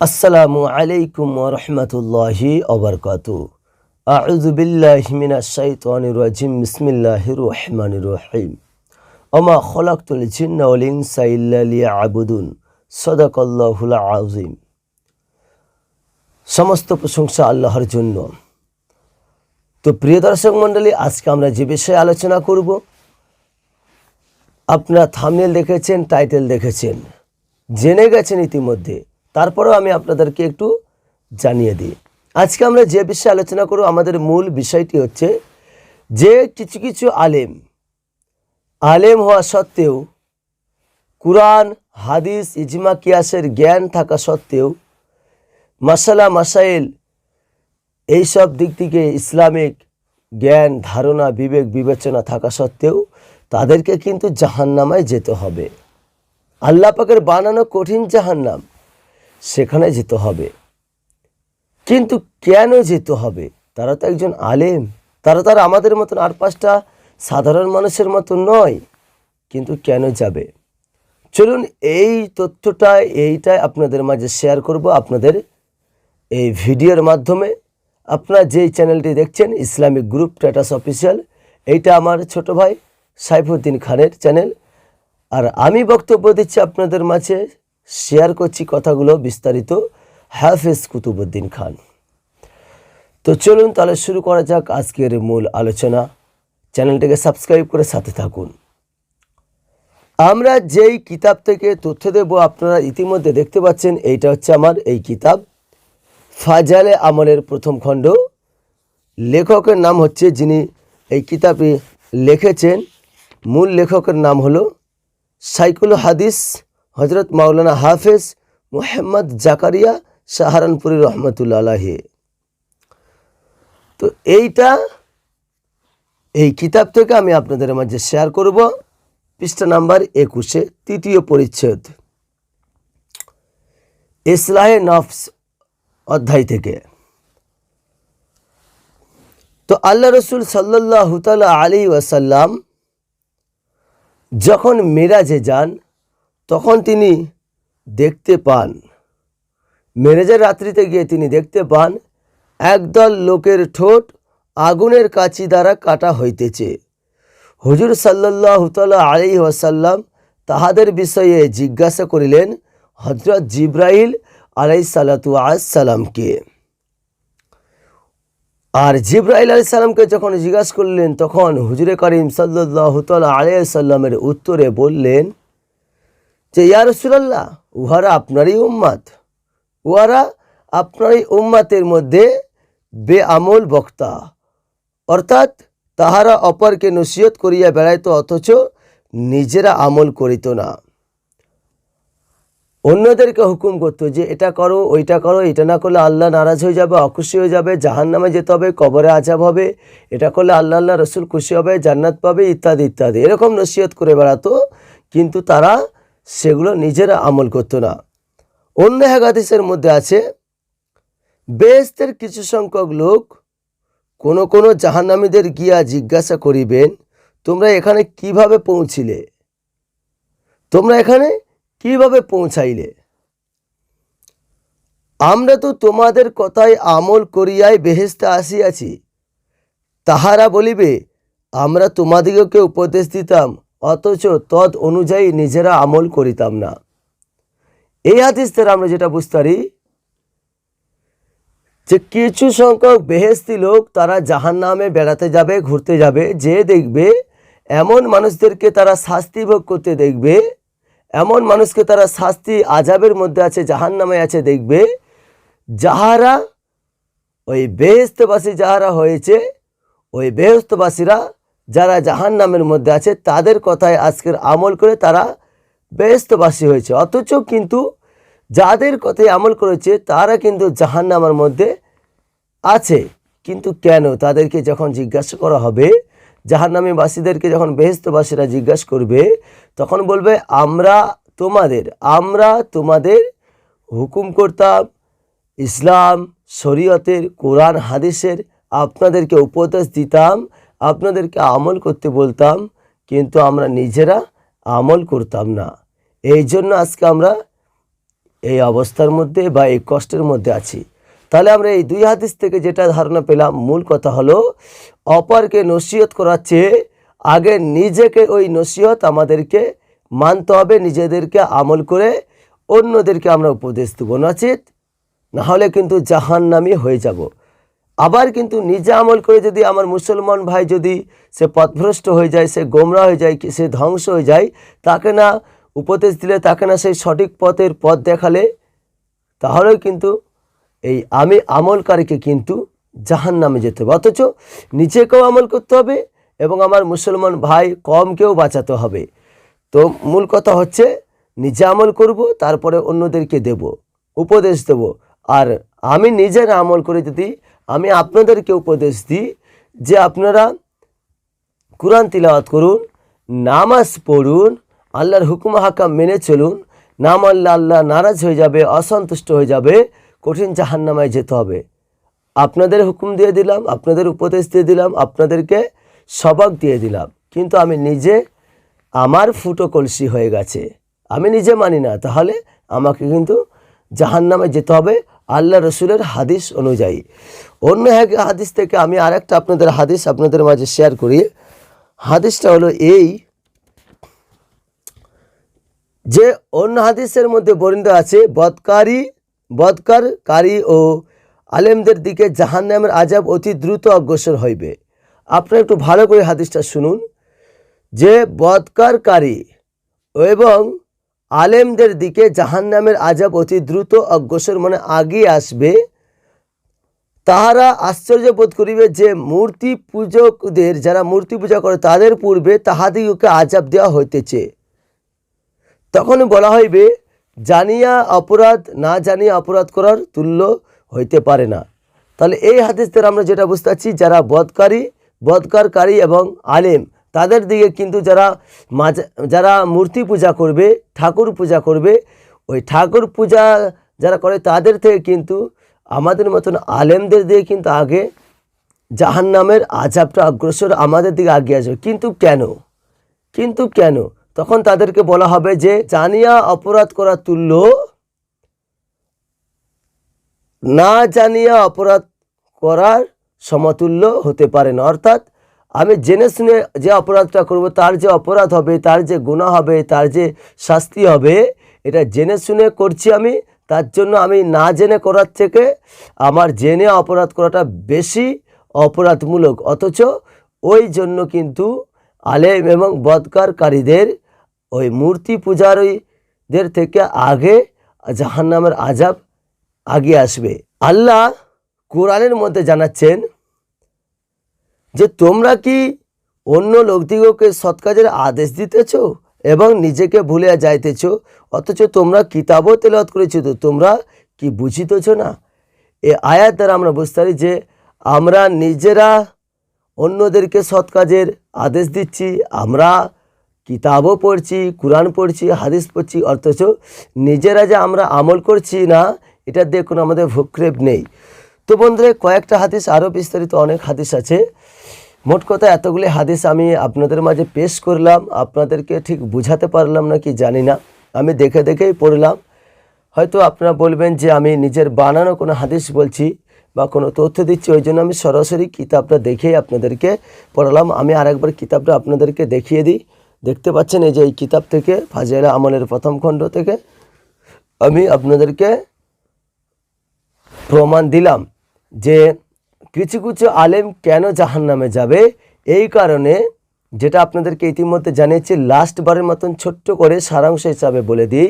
আসসালামু আলাইকুম রহমতুল্লাহি অবরকাত আউযু বিল্লাহি মিনাশ শাইতানির রাজিম, বিসমিল্লাহির রহমানির রহিম। ওমা খলাকতুল জিন্না ওয়াল ইনসা ইল্লা লিয়াবুদুন। সাদাকাল্লাহুল আযীম। সমস্ত প্রশংসা আল্লাহর জন্য। তো প্রিয় দর্শক মণ্ডলী, আজকে আমরা যে বিষয়ে আলোচনা করব, আপনারা থামনেল দেখেছেন টাইটেল দেখেছেন, জেনে গেছেন ইতিমধ্যে। তারপরেও আমি আপনাদেরকে একটু জানিয়ে দিই। আজকে আমরা যে বিষয়ে আলোচনা করব, আমাদের মূল বিষয়টি হচ্ছে যে কিছু কিছু আলেম আলেম হওয়া সত্ত্বেও, কুরআন, হাদিস, ইজমা, কিয়াসের জ্ঞান থাকা সত্ত্বেও, মাসালা, মাসাইল, এইসব দিক থেকে ইসলামিক জ্ঞান, ধারণা, বিবেক, বিবেচনা থাকা সত্ত্বেও তাদেরকে কিন্তু জাহান্নামায় যেতে হবে। আল্লাহ পাকের বানানো কঠিন জাহান্নাম সেখানে যেতে হবে। কিন্তু কেন যেতে হবে? তারা তো একজন আলেম। তারা তার আমাদের মতন আর পাঁচটা সাধারণ মানুষের মতো নয়। কিন্তু কেন যাবে? চলুন এই তথ্যটা, এইটাই আপনাদের মাঝে শেয়ার করব আপনাদের এই ভিডিওর মাধ্যমে। আপনারা যেই চ্যানেলটি দেখছেন ইসলামিক গ্রুপ টাটাস অফিসিয়াল এইটা আমার ছোট ভাই সাইফুদ্দিন খানের চ্যানেল আর আমি বক্তব্য দিচ্ছি আপনাদের মাঝে শেয়ার করছি কথাগুলো বিস্তারিত। হাফেজ কুতুবুদ্দিন খান। তো চলুন তাহলে শুরু করা যাক আজকের মূল আলোচনা। চ্যানেলটিকে সাবস্ক্রাইব করে সাথে থাকুন। আমরা যেই কিতাব থেকে তথ্য দেব আপনারা ইতিমধ্যে দেখতে পাচ্ছেন, এইটা হচ্ছে আমার এই কিতাব। ফাজালে আমলের প্রথম খণ্ড। লেখকের নাম হচ্ছে যিনি এই কিতাবটি লিখেছেন। মূল লেখকের নাম হলো সাইকুল হাদিস হজরত মাওলানা হাফেজ মোহাম্মদ জাকারিয়া সাহারানপুরি রহমতুল্লা আলাহি তো এইটা, এই কিতাব থেকে আমি আপনাদের মাঝে শেয়ার করব। পৃষ্ঠা নাম্বার একুশে, তৃতীয় পরিচ্ছেদ। ইসলাহে নফস অধ্যায় থেকে। তো আল্লাহ রসুল সাল্লাহ আলী ওয়াসাল্লাম যখন মেরাজে যান তখন তিনি দেখতে পান। মেরেজের রাত্রিতে গিয়ে তিনি দেখতে পান, একদল লোকের ঠোঁট আগুনের কাছি দ্বারা কাটা হইতেছে। হুজুর সাল্লাহ তাল্লাহ আলি ওয়াসাল্লাম তাহাদের বিষয়ে জিজ্ঞাসা করিলেন হজরত জিব্রাইল আলাই সালাতু সালামকে। আর জিব্রাইল আলি সাল্লামকে যখন জিজ্ঞাসা করলেন, তখন হুজুরে করিম সাল্লাহ তাল্লাহ সাল্লামের উত্তরে বললেন যে, ইয়া রসুলাল্লাহ, উহারা আপনারই উম্মাত। উহারা আপনারই উম্মাতের মধ্যে বেআমল বক্তা। অর্থাৎ তাহারা অপরকে নসিহত করিয়া বেড়াইত, অথচ নিজেরা আমল করিত না। অন্যদেরকে হুকুম করতো যে, এটা করো, ওইটা করো, এটা না করলে আল্লাহ নারাজ হয়ে যাবে, অখুশি হয়ে যাবে জাহান নামে যেতে হবে, কবরে আজাব হবে, এটা করলে আল্লাহ আল্লাহ রসুল খুশি হবে, জান্নাত পাবে, ইত্যাদি ইত্যাদি। এরকম নসিহত করে বেড়াতো, কিন্তু তারা সেগুলো নিজেরা আমল করতো না। অন্য হাদিসের মধ্যে আছে বেহেস্তের কিছু সংখ্যক লোক কোনো কোনো জাহান্নামীদের গিয়া জিজ্ঞাসা করিবেন, তোমরা এখানে কীভাবে পৌঁছিলে? তোমরা এখানে কীভাবে পৌঁছাইলে? আমরা তো তোমাদের কথায় আমল করিয়াই বেহেস্তে আসিয়াছি। তাহারা বলিবে, আমরা তোমাদিগকে উপদেশ দিতাম অথচ তদ অনুযায়ী নিজেরা আমল করিতাম না। এই হাদিস থেকে আমরা যেটা বুঝতে পারি যে কিছু সংখ্যক বেহেস্তি লোক তারা জাহান নামে বেড়াতে যাবে, ঘুরতে যাবে, যে দেখবে এমন মানুষদেরকে তারা শাস্তি ভোগ করতে দেখবে, এমন মানুষকে তারা শাস্তি আজাবের মধ্যে আছে জাহান নামে আছে, দেখবে যাহারা ওই বেহেস্তবাসী যাহারা হয়েছে, ওই বেহস্তবাসীরা যারা জাহান নামের মধ্যে আছে, তাদের কথায় আজকের আমল করে তারা বেহস্তবাসী হয়েছে। অথচ কিন্তু যাদের কথায় আমল করেছে, তারা কিন্তু জাহান নামের মধ্যে আছে। কিন্তু কেন? তাদেরকে যখন জিজ্ঞাসা করা হবে জাহান্নামী বাসীদেরকে যখন বেহেস্তবাসীরা জিজ্ঞাসা করবে, তখন বলবে, আমরা তোমাদের আমরা তোমাদের হুকুম করতাম ইসলাম, শরীয়তের কোরআন, হাদিসের আপনাদেরকে উপদেশ দিতাম আপনাদেরকে আমল করতে বলতাম, কিন্তু আমরা নিজেরা আমল করতাম না। এই জন্য আজকে আমরা এই অবস্থার মধ্যে বা এই কষ্টের মধ্যে আছি। তাহলে আমরা এই দুই হাদিস থেকে যেটা ধারণা পেলাম, মূল কথা হলো, অপরকে নসিহত করার চেয়ে আগে নিজেকে ওই নসিহত আমাদেরকে মানতে হবে, নিজেদেরকে আমল করে অন্যদেরকে আমরা উপদেশ দেবো। নচিত? নাহলে কিন্তু জাহান্নামি হয়ে যাব। আবার কিন্তু নিজে আমল করে যদি আমার মুসলমান ভাই যদি সে পথভ্রষ্ট হয়ে যায়, সে গোমরা হয়ে যায়, সে ধ্বংস হয়ে যায়, তাকে না উপদেশ দিলে, তাকে না সেই সঠিক পথের পথ দেখালে, তাহলেও কিন্তু এই আমি আমলকারীকে কিন্তু জাহান নামে যেতে হবে। অথচ নিজেকেও আমল করতে হবে এবং আমার মুসলমান ভাই কমকেও বাঁচাতে হবে। তো মূল কথা হচ্ছে, নিজে আমল করব, তারপরে অন্যদেরকে দেব, উপদেশ দেব। আর আমি নিজের আমল করে যদি আমি আপনাদেরকে উপদেশ দিই যে আপনারা কোরআন তিলাওয়াত করুন, নামাজ পড়ুন, আল্লাহর হুকুম হাকাম মেনে চলুন, নাম আল্লাহ আল্লাহ নারাজ হয়ে যাবে, অসন্তুষ্ট হয়ে যাবে, কঠিন জাহান্নামায় যেতে হবে। আপনাদের হুকুম দিয়ে দিলাম, আপনাদের উপদেশ দিয়ে দিলাম, আপনাদেরকে সবক দিয়ে দিলাম। কিন্তু আমি নিজে আমার ফুটো কলসি হয়ে গেছে। আমি নিজে মানি না, তাহলে আমাকে কিন্তু জাহান্নামে যেতে হবে আল্লাহ রসুলের হাদিস অনুযায়ী। অন্য এক হাদিস থেকে আমি আরেকটা আপনাদের হাদিস আপনাদের মাঝে শেয়ার করি। হাদিসটা হলো এই যে অন্য হাদিসের মধ্যে বর্ণিত আছে, বদকারী, বদকারকারী ও আলেমদের দিকে জাহান্নামের আজাব অতি দ্রুত অগ্রসর হইবে। আপনারা একটু ভালো করে হাদিসটা শুনুন। যে বদকারকারী এবং আলেমদের দিকে জাহান্নামের আজাব অতি দ্রুত অগ্রসর মানে আগিয়ে আসবে, তাহারা আশ্চর্য বোধ করিবে যে মূর্তি পূজকদের যারা মূর্তি পূজা করে তাদের পূর্বে তাহাদিগকে আজাব দেওয়া হইতেছে। তখন বলা হইবে, জানিয়া অপরাধ না জানিয়া অপরাধ করার তুল্য হইতে পারে না। তাহলে এই হাদিস দ্বারা আমরা যেটা বুঝতে পারছি, যারা বদকারী বদকারকারী এবং আলেম তাদের দিকে কিন্তু যারা মাঝে, যারা মূর্তি পূজা করবে, ঠাকুর পূজা করবে, ওই ঠাকুর পূজা যারা করে তাদের থেকে কিন্তু আমাদের মতন আলেমদের দিয়ে কিন্তু আগে জাহান্নামের আজাবটা অগ্রসর আমাদের দিকে আগিয়ে আসবে। কিন্তু কেন? কিন্তু কেন? তখন তাদেরকে বলা হবে যে, জানিয়া অপরাধ করা তুল্য, না জানিয়া অপরাধ করার সমতুল্য হতে পারে না। অর্থাৎ আমি জেনে শুনে যে অপরাধটা করব, তার যে অপরাধ হবে, তার যে গুণা হবে, তার যে শাস্তি হবে, এটা জেনে শুনে করছি আমি। তার জন্য আমি না জেনে করার থেকে আমার জেনে অপরাধ করাটা বেশি অপরাধমূলক। অথচ ওই জন্য কিন্তু আলেম এবং বদকারকারীদের ওই মূর্তি পূজারীদের থেকে আগে জাহান্নামের আজাব আগে আসবে। আল্লাহ কোরআনের মধ্যে জানাচ্ছেন যে তোমরা কি অন্য লোকদিগকে সৎ কাজের আদেশ দিতেছ এবং নিজেকে ভুলে যাইতেছ? অথচ তোমরা কিতাবও তেলাওয়াত করেছ তো তোমরা কি বুঝিতেছ না? এ আয়াত দ্বারা আমরা বুঝতে পারি যে আমরা নিজেরা অন্যদেরকে সৎ কাজের আদেশ দিচ্ছি, আমরা কিতাবও পড়ছি, কোরআন পড়ছি, হাদিস পড়ছি, অথচ নিজেরা যে আমরা আমল করছি না, এটা দিয়ে কোনো আমাদের ভূক্ষেপ নেই। তো বন্ধুরা, কয়েকটা হাদিস, আরও বিস্তারিত অনেক হাদিস আছে। মোট কথা এতগুলি হাদিস আমি আপনাদের মাঝে পেশ করলাম, আপনাদেরকে ঠিক বুঝাতে পারলাম না কি জানি না। আমি দেখে দেখেই পড়লাম। হয়তো আপনারা বলবেন যে আমি নিজের বানানো কোনো হাদিস বলছি বা কোনো তথ্য দিচ্ছি, ওই জন্য আমি সরাসরি কিতাবটা দেখেই আপনাদেরকে পড়ালাম। আমি আরেকবার কিতাবটা আপনাদেরকে দেখিয়ে দিই। দেখতে পাচ্ছেন এই যে এই কিতাব থেকে, ফাজিলা আমলের প্রথম খণ্ড থেকে আমি আপনাদেরকে প্রমাণ দিলাম যে কিছু কিছু আলেম কেন জাহান নামে যাবে? এই কারণে যেটা আপনাদেরকে ইতিমধ্যে জানিয়েছি লাস্ট বারের মতন ছোট্ট করে সারাংশ হিসাবে বলে দিই,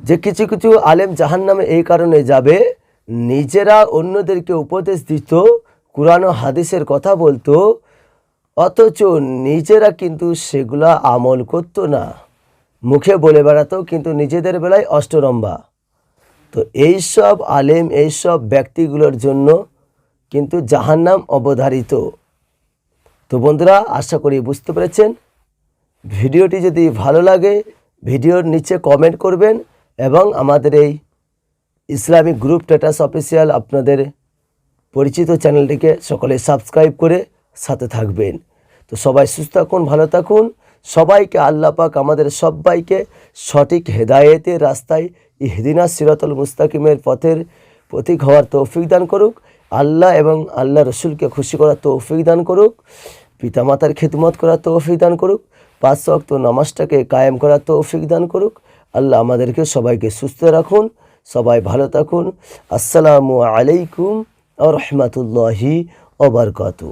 যে কিছু কিছু আলেম জাহান নামে এই কারণে যাবে, নিজেরা অন্যদেরকে উপদেশ দিত, কোরআন হাদিসের কথা বলতো, অথচ নিজেরা কিন্তু সেগুলা আমল করতো না। মুখে বলে বেড়াতো, কিন্তু নিজেদের বেলায় অষ্টরম্বা তো এইসব আলেম, এইসব ব্যক্তিগুলোর জন্য কিন্তু জাহান্নাম অবধারিত। তো বন্ধুরা, আশা করি বুঝতে পেরেছেন। ভিডিওটি যদি ভালো লাগে, ভিডিওর নিচে কমেন্ট করবেন এবং আমাদের এই ইসলামিক গ্রুপ স্ট্যাটাস অফিসিয়াল আপনাদের পরিচিত চ্যানেলটিকে সকলে সাবস্ক্রাইব করে সাথে থাকবেন। তো সবাই সুস্থ থাকুন, ভালো থাকুন। সবাইকে আল্লাহ পাক আমাদের সবাইকে সঠিক হেদায়েতের রাস্তায় ইহদিনা সিরাতুল মুস্তাকিমের পথের প্রতীক হওয়ার তৌফিক দান করুক। আল্লাহ এবং আল্লাহ রসুলকে খুশি করার তৌফিক দান করুক, পিতামাতার খেদমত করার তৌফিক দান করুক, পাঁচ অক্ত নামাজটাকে কায়েম করার তৌফিক দান করুক। আল্লাহ আমাদেরকে সবাইকে সুস্থ রাখুন, সবাই ভালো থাকুন। আসসালামু আলাইকুম রহমতুল্লাহি ওবরকাতু